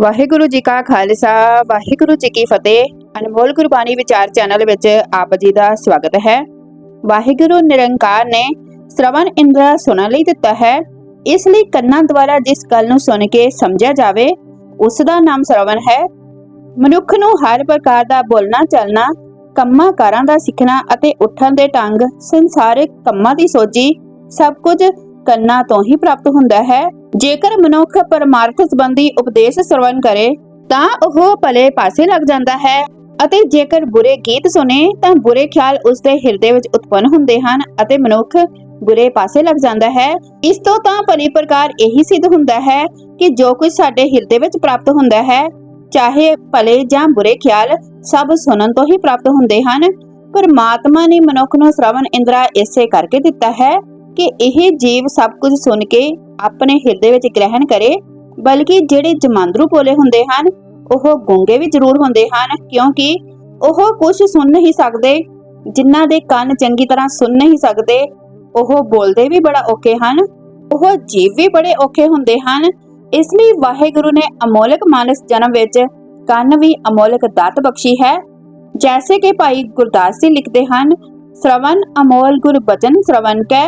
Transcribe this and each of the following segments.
ਵਾਹਿਗੁਰੂ ਜੀ ਕਾ ਖਾਲਸਾ, ਵਾਹਿਗੁਰੂ ਜੀ ਕੀ ਫਤਿਹ। ਅਨਮੋਲ ਗੁਰਬਾਣੀ ਵਿਚਾਰ ਚੈਨਲ ਵਿੱਚ ਆਪ ਜੀ ਦਾ ਸਵਾਗਤ ਹੈ। ਵਾਹਿਗੁਰੂ ਨਿਰੰਕਾਰ ਨੇ ਸ਼ਰਵਣ ਇੰਦਰਾ ਸੁਣਨ ਲਈ ਦਿੱਤਾ ਹੈ। ਇਸ ਲਈ ਕੰਨਾਂ ਦੁਆਰਾ ਜਿਸ ਗੱਲ ਨੂੰ ਸੁਣ ਕੇ ਸਮਝਿਆ ਜਾਵੇ, ਉਸ ਦਾ ਨਾਮ ਸ਼ਰਵਣ ਹੈ। ਮਨੁੱਖ ਨੂੰ ਹਰ ਪ੍ਰਕਾਰ ਦਾ ਬੋਲਣਾ, ਚੱਲਣਾ, ਕੰਮਾਂ ਕਾਰਾਂ ਦਾ ਸਿੱਖਣਾ ਅਤੇ ਉੱਠਣ ਦੇ ਢੰਗ, ਸੰਸਾਰਿਕ ਕੰਮਾਂ ਦੀ ਸੋਝੀ ਸਭ ਕੁਝ ਕੰਨਾਂ ਤੋਂ ਹੀ ਪ੍ਰਾਪਤ ਹੁੰਦਾ ਹੈ। ਜੇਕਰ ਮਨੁੱਖ ਪਰਮਾਰਥ ਸੰਬੰਧੀ ਉਪਦੇਸ਼ ਸ਼ਰਵਣ ਕਰੇ, ਤਾਂ ਉਹ ਭਲੇ ਪਾਸੇ ਲੱਗ ਜਾਂਦਾ ਹੈ ਅਤੇ ਜੇਕਰ ਬੁਰੇ ਗੀਤ ਸੁਣੇ, ਤਾਂ ਬੁਰੇ ਖਿਆਲ ਉਸ ਦੇ ਹਿਰਦੇ ਵਿੱਚ ਉਤਪੰਨ ਹੁੰਦੇ ਹਨ ਅਤੇ ਮਨੁੱਖ ਬੁਰੇ ਪਾਸੇ ਲੱਗ ਜਾਂਦਾ ਹੈ। ਇਸ ਤੋਂ ਤਾਂ ਭਲੀ ਪ੍ਰਕਾਰ ਇਹੀ ਸਿੱਧ ਹੁੰਦਾ ਹੈ ਕਿ ਜੋ ਕੁਝ ਸਾਡੇ ਹਿਰਦੇ ਵਿੱਚ ਪ੍ਰਾਪਤ ਹੁੰਦਾ ਹੈ, ਚਾਹੇ ਭਲੇ ਜਾਂ ਬੁਰੇ ਖਿਆਲ, ਸਭ ਸੁਣਨ ਤੋਂ ਹੀ ਪ੍ਰਾਪਤ ਹੁੰਦੇ ਹਨ। ਪਰਮਾਤਮਾ ਨੇ ਮਨੁੱਖ ਨੂੰ ਸ਼ਰਵਣ ਇੰਦਰਾ ਇਸੇ ਕਰਕੇ ਦਿੱਤਾ ਹੈ ਕਿ ਇਹ ਜੀਵ ਸਭ ਕੁਝ ਸੁਣ ਕੇ ਆਪਣੇ ਹਿਰਦੇ ਵਿੱਚ ਗ੍ਰਹਿਣ ਕਰੇ, ਬਲਕਿ ਜਿਹੜੇ ਜਮਾਂਦਰੂ ਬੋਲੇ ਹੁੰਦੇ ਹਨ, ਉਹ ਗੂੰਗੇ ਵੀ ਜ਼ਰੂਰ ਹੁੰਦੇ ਹਨ, ਕਿਉਂਕਿ ਉਹ ਕੁਝ ਸੁਣ ਨਹੀਂ ਸਕਦੇ। ਜਿਨ੍ਹਾਂ ਦੇ ਕੰਨ ਚੰਗੀ ਤਰ੍ਹਾਂ ਸੁਣ ਨਹੀਂ ਸਕਦੇ, ਉਹ ਬੋਲਦੇ ਵੀ ਬੜਾ ਔਖੇ ਹਨ, ਉਹ ਜੀਵ ਵੀ ਬੜੇ ਔਖੇ ਹੁੰਦੇ ਹਨ। ਇਸ ਲਈ ਵਾਹਿਗੁਰੂ ਨੇ ਅਮੋਲਕ ਮਾਨਸ ਜਨਮ ਵਿੱਚ ਕੰਨ ਵੀ ਅਮੋਲਕ ਦਾਤ ਬਖਸ਼ੀ ਹੈ। ਜੈਸੇ ਕਿ ਭਾਈ ਗੁਰਦਾਸ ਜੀ ਲਿਖਦੇ ਹਨ, ਸ਼ਰਵਨ ਅਮੋਲ ਗੁਰ ਬਚਨ ਸ਼ਰਵਨ ਕੈ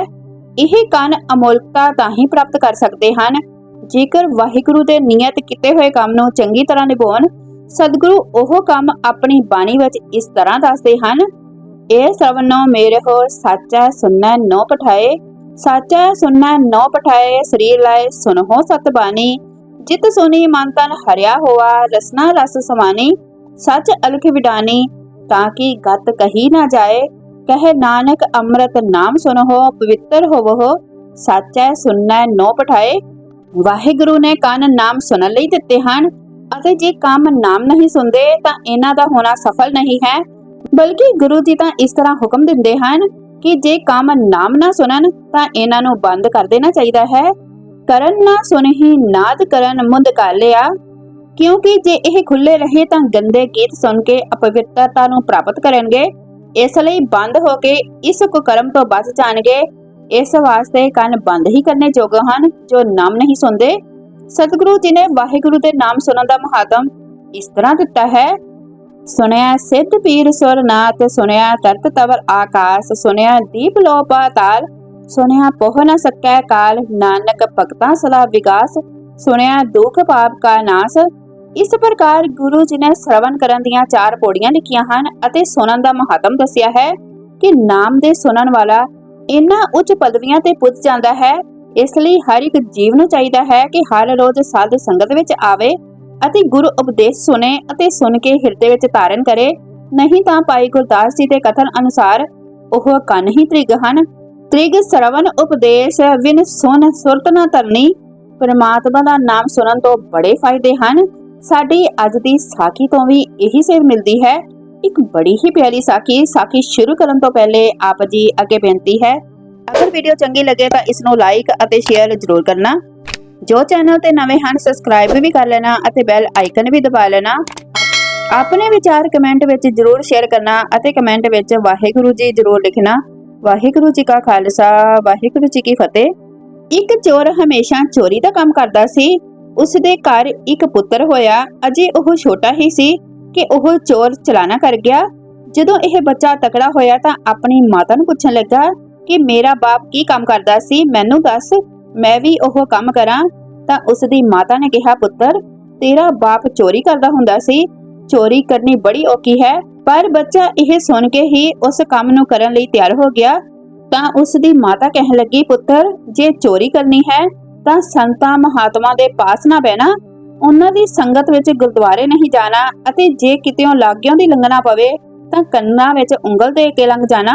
ਇਹ ਕੰਨ ਅਮੋਲਕਤਾ ਤਾਂ ਹੀ ਪ੍ਰਾਪਤ ਕਰ ਸਕਦੇ ਹਨ। ਜੇਕਰ ਵਾਹਿਗੁਰੂ ਦੇ ਨਿਯਤ ਕੀਤੇ ਹੋਏ ਕੰਮ ਨੂੰ ਚੰਗੀ ਤਰ੍ਹਾਂ ਨਿਭਾਉਣ, ਸਤਿਗੁਰੂ ਉਹ ਕੰਮ ਆਪਣੀ ਬਾਣੀ ਵਿੱਚ ਇਸ ਤਰ੍ਹਾਂ ਦੱਸਦੇ ਹਨ, ਇਹ ਸ਼ਰਵਨੋ ਮੇਰੇ ਹੋ, ਸਾਚਾ ਸੁਨਣਾ ਨੋ ਪਠਾਏ, ਸਾਚਾ ਸੁਨਣਾ ਨੋ ਪਠਾਏ, ਸਰੀਰ ਲਾਏ ਸੁਨਹੁ ਸਤ ਬਾਣੀ ਜਿਤ ਸੁਨੀ ਮਨ ਤਨ ਹਰਿਆ ਹੋਆ, ਰਸਨਾ ਰਸ ਸਮਾਨੀ, ਸੱਚ ਅਲਖ ਵਿਡਾਨੀ, ਤਾਂ ਕਿ ਗਤ ਕਹੀ ਨਾ ਜਾਏ ਕਹੇ ਨਾਨਕ ਅੰਮ੍ਰਿਤ ਨਾਮ ਸੁਨਹੁ ਪਵਿੱਤਰ ਹੋਵੋ ਸਾਚਾ ਸੁਨਣਾ ਨੋ ਪਠਾਏ ਵਾਹਿਗੁਰੂ ਨੇ ਕੰਨ ਨਾਮ ਸੁਣਨ ਲਈ ਦਿੱਤੇ ਹਨ ਅਤੇ ਜੇ ਕੰਮ ਨਾਮ ਨਹੀਂ ਸੁਣਦੇ ਤਾਂ ਇਹਨਾਂ ਦਾ ਹੋਣਾ ਸਫਲ ਨਹੀਂ ਹੈ ਬਲਕਿ ਗੁਰੂ ਜੀ ਤਾਂ ਇਸ ਤਰ੍ਹਾਂ ਹੁਕਮ ਦਿੰਦੇ ਹਨ ਕਿ ਜੇ ਕੰਮ ਨਾਮ ਨਾ ਸੁਣਨ ਤਾਂ ਇਹਨਾਂ ਨੂੰ ਬੰਦ ਕਰ ਦੇਣਾ ਚਾਹੀਦਾ ਹੈ ਕਰਨ ਨਾ ਸੁਨਹੀ ਨਾਦ ਕਰਨ ਮੁੰਦ ਕਾਲਿਆ ਕਿਉਂਕਿ ਜੇ ਇਹ ਖੁੱਲੇ ਰਹੇ ਤਾਂ ਗੰਦੇ ਗੀਤ ਸੁਣ ਕੇ ਅਪਵਿੱਤਰਤਾ ਨੂੰ ਪ੍ਰਾਪਤ ਕਰਨਗੇ ਇਸ ਲਈ ਬੰਦ ਹੋ ਕੇ ਇਸ ਕੁਕਰਮ ਤੋਂ ਬਚ ਜਾਣਗੇ। ਇਸ ਵਾਸਤੇ ਕੰਨ ਬੰਦ ਹੀ ਕਰਨੇ ਯੋਗ ਹਨ, ਜੋ ਨਾਮ ਨਹੀਂ ਸੁਣਦੇ। ਸਤਿਗੁਰੂ ਜੀ ਨੇ ਵਾਹਿਗੁਰੂ ਦੇ ਨਾਮ ਸੁਣਨ ਦਾ ਮਹਾਤਮ ਇਸ ਤਰ੍ਹਾਂ ਦਿੱਤਾ ਹੈ। ਸੁਣਿਆ ਸਿੱਧ ਪੀਰ ਸੁਰਨਾਥ ਸੁਣਿਆ ਤਰਤ ਤਵਰ ਆਕਾਸ, ਸੁਣਿਆ ਦੀਪ ਲੋ ਪਾਤਾਲ ਸੁਣਿਆ ਪੋਹ ਨ ਸਕੈ ਕਾਲ, ਨਾਨਕ ਭਗਤਾਂ ਸਲਾ ਵਿਗਾਸ, ਸੁਣਿਆ ਦੁਖ ਪਾਪ ਕਾ ਨਾਸ ਇਸ ਪ੍ਰਕਾਰ ਗੁਰੂ ਜੀ ਨੇ ਸ਼ਰਵਣ ਕਰਨ ਦੀਆਂ ਚਾਰ ਪੌੜੀਆਂ ਲਿਖੀਆਂ ਹਨ ਅਤੇ ਸੁਣਨ ਦਾ ਮਹਾਤਮ ਦੱਸਿਆ ਹੈ ਕਿ ਨਾਮ ਦੇ ਸੁਣਨ ਵਾਲਾ ਇਨ੍ਹਾਂ ਉੱਚ ਪਦਵੀਆਂ ਤੇ ਪੁੱਜ ਜਾਂਦਾ ਹੈ, ਇਸ ਲਈ ਹਰ ਇੱਕ ਜੀਵ ਨੂੰ ਚਾਹੀਦਾ ਹੈ ਕਿ ਹਰ ਰੋਜ਼ ਸਾਧ ਸੰਗਤ ਵਿੱਚ ਆਵੇ ਅਤੇ ਗੁਰੂ ਉਪਦੇਸ਼ ਸੁਣੇ ਅਤੇ ਸੁਣ ਕੇ ਹਿਰਦੇ ਵਿੱਚ ਧਾਰਨ ਕਰੇ। ਨਹੀਂ ਤਾਂ ਭਾਈ ਗੁਰਦਾਸ ਜੀ ਦੇ ਕਥਨ ਅਨੁਸਾਰ ਉਹ ਕੰਨ ਹੀ ਤ੍ਰਿਗ ਹਨ। ਤ੍ਰਿਗ ਸਰਵਨ ਉਪਦੇਸ਼ ਵਿਨ ਸੁਨ ਸੁਰਤ ਨਾ ਤਰਨੀ ਪਰਮਾਤਮਾ ਦਾ ਨਾਮ ਸੁਣਨ ਤੋਂ ਬੜੇ ਫਾਇਦੇ ਹਨ। ਸਾਡੀ ਅੱਜ ਦੀ ਸਾਖੀ ਤੋਂ ਵੀ ਇਹੀ ਸੇਧ ਮਿਲਦੀ ਹੈ। ਇੱਕ ਬੜੀ ਹੀ ਪਿਆਰੀ ਸਾਖੀ ਸਾਖੀ ਸ਼ੁਰੂ ਕਰਨ ਤੋਂ ਪਹਿਲੇ ਆਪ ਜੀ ਅੱਗੇ ਬੇਨਤੀ ਹੈ। ਅਗਰ ਵੀਡੀਓ ਚੰਗੀ ਲੱਗੇ ਤਾਂ ਇਸ ਨੂੰ ਲਾਈਕ ਅਤੇ ਸ਼ੇਅਰ ਜ਼ਰੂਰ ਕਰਨਾ। ਜੋ ਚੈਨਲ ਤੇ ਨਵੇਂ ਹਨ ਸਬਸਕ੍ਰਾਈਬ ਵੀ ਕਰ ਲੈਣਾ ਅਤੇ ਬੈਲ ਆਈਕਨ ਵੀ ਦਬਾ ਲੈਣਾ। ਆਪਣੇ ਵਿਚਾਰ ਕਮੈਂਟ ਵਿੱਚ ਜ਼ਰੂਰ ਸ਼ੇਅਰ ਕਰਨਾ ਅਤੇ ਕਮੈਂਟ ਵਿੱਚ ਵਾਹਿਗੁਰੂ ਜੀ ਜ਼ਰੂਰ ਲਿਖਣਾ। ਵਾਹਿਗੁਰੂ ਜੀ ਕਾ ਖਾਲਸਾ, ਵਾਹਿਗੁਰੂ ਜੀ ਕੀ ਫਤਿਹ। ਇੱਕ ਚੋਰ ਹਮੇਸ਼ਾ ਚੋਰੀ ਦਾ ਕੰਮ ਕਰਦਾ ਸੀ। ਉਸ ਦੇ ਘਰ ਇੱਕ ਪੁੱਤਰ ਹੋਇਆ। ਅਜੇ ਉਹ ਛੋਟਾ ਹੀ ਸੀ ਕਿ ਉਹ ਚੋਰ ਚਲਾਣਾ ਕਰ ਗਿਆ। ਜਦੋਂ ਇਹ ਬੱਚਾ ਤਕੜਾ ਹੋਇਆ ਤਾਂ ਆਪਣੀ ਮਾਤਾ ਨੂੰ ਪੁੱਛਣ ਲੱਗਾ ਕਿ ਮੇਰਾ ਬਾਪ ਕੀ ਕੰਮ ਕਰਦਾ ਸੀ? ਮੈਨੂੰ ਦੱਸ, ਮੈਂ ਵੀ ਉਹ ਕੰਮ ਕਰਾਂ। ਤਾਂ ਉਸ ਦੀ ਮਾਤਾ ਨੇ ਕਿਹਾ, ਪੁੱਤਰ, ਤੇਰਾ ਬਾਪ ਚੋਰੀ ਕਰਦਾ ਹੁੰਦਾ ਸੀ। ਚੋਰੀ ਕਰਨੀ ਬੜੀ ਔਖੀ ਹੈ, ਪਰ ਬੱਚਾ ਇਹ ਸੁਣ ਕੇ ਹੀ ਉਸ ਕੰਮ ਨੂੰ ਕਰਨ ਲਈ ਤਿਆਰ ਹੋ ਗਿਆ। ਤਾਂ ਉਸ ਦੀ ਮਾਤਾ ਕਹਿਣ ਲੱਗੀ, ਪੁੱਤਰ, ਜੇ ਚੋਰੀ ਕਰਨੀ ਹੈ ਤਾਂ ਸੰਤਾਂ ਮਹਾਤਮਾ ਦੇ ਪਾਸ ਨਾ ਬਹਿਣਾ, ਉਹਨਾਂ ਦੀ ਸੰਗਤ ਵਿੱਚ ਗੁਰਦੁਆਰੇ ਨਹੀਂ ਜਾਣਾ ਅਤੇ ਜੇ ਕਿਤੇੋਂ ਲਾਗਿਓਂ ਦੀ ਲੰਘਣਾ ਪਵੇ ਤਾਂ ਕੰਨਾਂ ਵਿੱਚ ਉਂਗਲ ਦੇ ਕੇ ਲੰਘ ਜਾਣਾ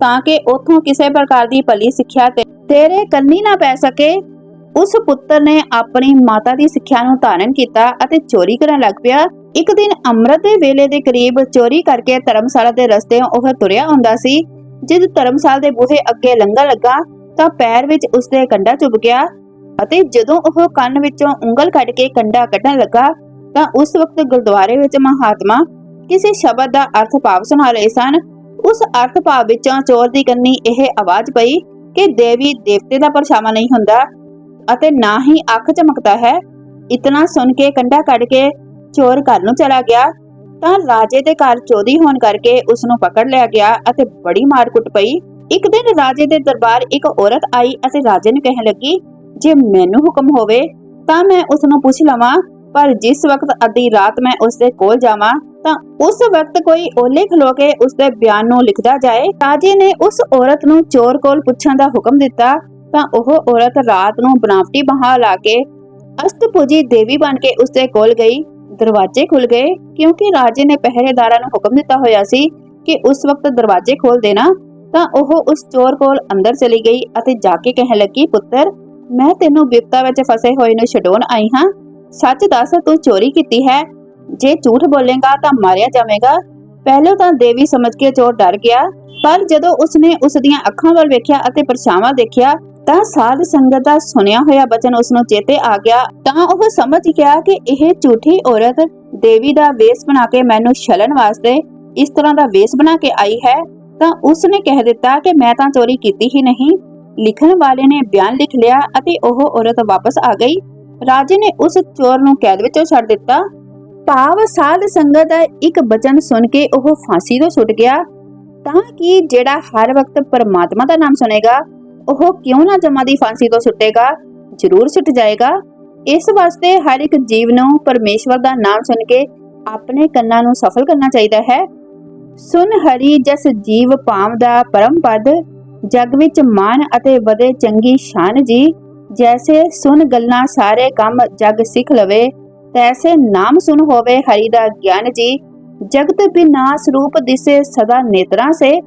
ਤਾਂ ਕਿ ਉਥੋਂ ਕਿਸੇ ਪ੍ਰਕਾਰ ਦੀ ਭਲੀ ਸਿੱਖਿਆ ਤੇਰੇ ਕੰਨੀ ਨਾ ਪੈ ਸਕੇ। ਉਸ ਪੁੱਤਰ ਨੇ ਆਪਣੀ ਮਾਤਾ ਦੀ ਸਿੱਖਿਆ ਨੂੰ ਧਾਰਨ ਕੀਤਾ ਅਤੇ ਚੋਰੀ ਕਰਨ ਲੱਗ ਪਿਆ। ਇੱਕ ਦਿਨ ਅੰਮ੍ਰਿਤ ਦੇ ਵੇਲੇ ਦੇ ਕਰੀਬ ਚੋਰੀ ਕਰਕੇ ਧਰਮਸ਼ਾਲਾ ਦੇ ਰਸਤੇ ਉਹ ਤੁਰਿਆ ਹੁੰਦਾ ਸੀ। ਜਦ ਧਰਮਸ਼ਾਲ ਦੇ ਬੂਹੇ ਅੱਗੇ ਲੰਘਣ ਲੱਗਾ ਤਾਂ ਪੈਰ ਵਿੱਚ ਉਸਦੇ ਕੰਡਾ ਚੁੱਭ ਗਿਆ। ਅਤੇ ਜਦੋਂ ਉਹ ਕੰਨ ਵਿੱਚੋਂ ਉਂਗਲ ਕੱਢ ਕੇ ਕੰਡਾ ਕੱਢਣ ਲੱਗਾ, ਤਾਂ ਉਸ ਵਕਤ ਗੁਰਦੁਆਰੇ ਵਿੱਚ ਮਹਾਤਮਾ ਕਿਸੇ ਸ਼ਬਦ ਦਾ ਅਰਥ ਭਾਵ ਸੁਣਾ ਰਹੇ ਸਨ। ਉਸ ਅਰਥ ਭਾਵ ਵਿੱਚੋਂ ਚੋਰ ਦੀ ਕੰਨੀ ਇਹ ਆਵਾਜ਼ ਪਈ ਕਿ ਦੇਵੀ ਦੇਵਤੇ ਦਾ ਪਰਛਾਵਾਂ ਨਹੀਂ ਹੁੰਦਾ ਅਤੇ ਨਾ ਹੀ ਅੱਖ ਚਮਕਦਾ ਹੈ। ਇਤਨਾ ਸੁਣ ਕੇ ਕੰਡਾ ਕੱਢ ਕੇ ਚੋਰ ਘਰ ਨੂੰ ਚਲਾ ਗਿਆ, ਤਾਂ ਰਾਜੇ ਦੇ ਘਰ ਚੋਰੀ ਹੋਣ ਕਰਕੇ ਉਸ ਨੂੰ ਪਕੜ ਲਿਆ ਗਿਆ ਅਤੇ ਬੜੀ ਮਾਰ ਕੁੱਟ ਪਈ। ਇੱਕ ਦਿਨ ਰਾਜੇ ਦੇ ਦਰਬਾਰ ਇੱਕ ਔਰਤ ਆਈ ਅਤੇ ਰਾਜੇ ਨੂੰ ਕਹਿਣ ਲੱਗੀ ਜੇ ਮੈਨੂੰ ਹੁਕਮ ਹੋਵੇ, ਤਾਂ ਮੈਂ ਉਸ ਨੂੰ ਪੁੱਛ ਲਵਾਂ, ਪਰ ਜਿਸ ਵਕਤ ਅੱਧੀ ਰਾਤ ਮੈਂ ਉਸ ਦੇ ਕੋਲ ਜਾਵਾਂ, ਤਾਂ ਉਸ ਵਕਤ ਕੋਈ ਓਲੇ ਖਲੋ ਕੇ ਉਸ ਦੇ ਬਿਆਨ ਨੂੰ ਲਿਖਦਾ ਜਾਏ। ਰਾਜੇ ਨੇ ਉਸ ਔਰਤ ਨੂੰ ਚੋਰ ਕੋਲ ਪੁੱਛਣ ਦਾ ਹੁਕਮ ਦਿੱਤਾ, ਤਾਂ ਉਹ ਔਰਤ ਰਾਤ ਨੂੰ ਬਨਾਵਟੀ ਬਹਾ ਲਾ ਕੇ ਅਸ਼ਟਭੁਜੀ ਦੇਵੀ ਬਣ ਕੇ ਉਸ ਦੇ ਕੋਲ ਗਈ। ਦਰਵਾਜ਼ੇ ਖੁੱਲ ਗਏ, ਕਿਉਂਕਿ ਰਾਜੇ ਨੇ ਪਹਿਰੇਦਾਰਾਂ ਨੂੰ ਹੁਕਮ ਦਿੱਤਾ ਹੋਇਆ ਸੀ ਕਿ ਉਸ ਵਕਤ ਦਰਵਾਜ਼ੇ ਖੋਲ ਦੇਣਾ, ਤਾਂ ਉਹ ਉਸ ਚੋਰ ਕੋਲ ਅੰਦਰ ਚਲੀ ਗਈ ਅਤੇ ਜਾ ਕੇ ਕਹਿਣ ਲੱਗੀ, ਪੁੱਤਰ ਮੈਂ ਤੈਨੂੰ ਬਿਪਤਾ ਵਿੱਚ ਫਸੇ ਹੋਏ ਨੂੰ ਛਡਾਉਣ ਆਈ ਹਾਂ। ਸੱਚ ਦੱਸ, ਤੂੰ ਚੋਰੀ ਕੀਤੀ ਹੈ। ਜੇ ਝੂਠ ਬੋਲੇਗਾ ਤਾਂ ਮਾਰਿਆ ਜਾਵੇਗਾ। ਪਹਿਲਾਂ ਤਾਂ ਦੇਵੀ ਸਮਝ ਕੇ ਚੋਰ ਡਰ ਗਿਆ, ਪਰ ਜਦੋਂ ਉਸਨੇ ਉਸ ਦੀਆਂ ਅੱਖਾਂ ਵੱਲ ਵੇਖਿਆ ਅਤੇ ਪਰਛਾਵਾਂ ਦੇਖਿਆ, ਤਾਂ ਸਾਧ ਸੰਗਤ ਦਾ ਸੁਣਿਆ ਹੋਇਆ ਬਚਨ ਉਸ ਨੂੰ ਚੇਤੇ ਆ ਗਿਆ। ਤਾਂ ਉਹ ਸਮਝ ਗਿਆ ਕਿ ਇਹ ਝੂਠੀ ਔਰਤ ਦੇਵੀ ਦਾ ਵੇਸ ਬਣਾ ਕੇ ਮੈਨੂੰ ਛਲਣ ਵਾਸਤੇ ਇਸ ਤਰ੍ਹਾਂ ਦਾ ਵੇਸ ਬਣਾ ਕੇ ਆਈ ਹੈ। ਤਾਂ ਉਸ ਨੇ ਕਹਿ ਦਿੱਤਾ ਕਿ ਮੈਂ ਤਾਂ ਚੋਰੀ ਕੀਤੀ ਹੀ ਨਹੀਂ। ਲਿਖਣ ਵਾਲੇ ਨੇ ਬਿਆਨ ਲਿਖ ਲਿਆ ਅਤੇ ਉਹ ਔਰਤ ਵਾਪਸ ਆ ਗਈ। ਰਾਜੇ ਨੇ ਉਸ ਚੋਰ ਨੂੰ ਕੈਦ ਵਿੱਚੋਂ ਛੱਡ ਦਿੱਤਾ। ਭਾਵ ਸਾਧ ਸੰਗਤ ਦਾ ਇੱਕ ਬਚਨ ਸੁਣ ਕੇ ਉਹ ਫਾਂਸੀ ਤੋਂ ਛੁੱਟ ਗਿਆ। ਤਾਂ ਕਿ ਜਿਹੜਾ ਹਰ ਵਕਤ ਪਰਮਾਤਮਾ ਦਾ ਨਾਮ ਸੁਨੇਗਾ ਉਹ ਕਿਉਂ ਨਾ ਜਮਾ ਦੀ ਫਾਂਸੀ ਤੋਂ ਛੁੱਟੇਗਾ ਜ਼ਰੂਰ ਛੁੱਟ ਜਾਏਗਾ। ਇਸ ਵਾਸਤੇ ਹਰ ਇੱਕ ਜੀਵ ਨੂੰ ਪਰਮੇਸ਼ਵਰ ਦਾ ਨਾਮ ਸੁਣ ਕੇ ਆਪਣੇ ਕੰਨਾਂ ਨੂੰ ਸਫਲ ਕਰਨਾ ਚਾਹੀਦਾ ਹੈ। ਸੁਨ ਹਰੀ ਜਸ ਜੀਵ ਪਾਮ ਦਾ ਪਰਮ ਪਦ ਜਗ ਵਿੱਚ ਮਾਨ ਅਤੇ ਵਧੇ ਚੰਗੀ ਸ਼ਾਨ ਜੀ। ਜੈਸੇ ਸੁਨ ਗੱਲਾਂ ਸਾਰੇ ਕੰਮ ਜਗ ਸਿੱਖ ਲਵੇ, ਤੈਸੇ ਨਾਮ ਸੁਨ ਹੋਵੇ ਹਰੀ ਦਾ ਗਿਆਨ ਜੀ। ਜਗਤ ਬਿਨਾਸ ਰੂਪ ਦਿਸੇ ਸਦਾ ਨੇਤਰਾਂ ਸੇ।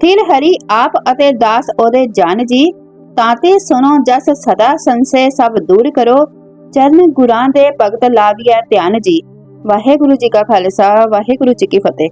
ਥਿਰ ਹਰੀ ਆਪ ਅਤੇ ਦਾਸ ਉਹਦੇ ਜਾਨ ਜੀ। ਤਾਤੇ ਸੁਨੋ ਜਸ ਸਦਾ ਸੰਸੇ ਸਭ ਦੂਰ ਕਰੋ। ਚਰਨ ਗੁਰਾਂ ਦੇ ਭਗਤ ਲਾਵੀਐ ਧਿਆਨ ਜੀ। ਵਾਹਿਗੁਰੂ ਜੀ ਕਾ ਖਾਲਸਾ, ਵਾਹਿਗੁਰੂ ਜੀ ਕੀ ਫਤਿਹ।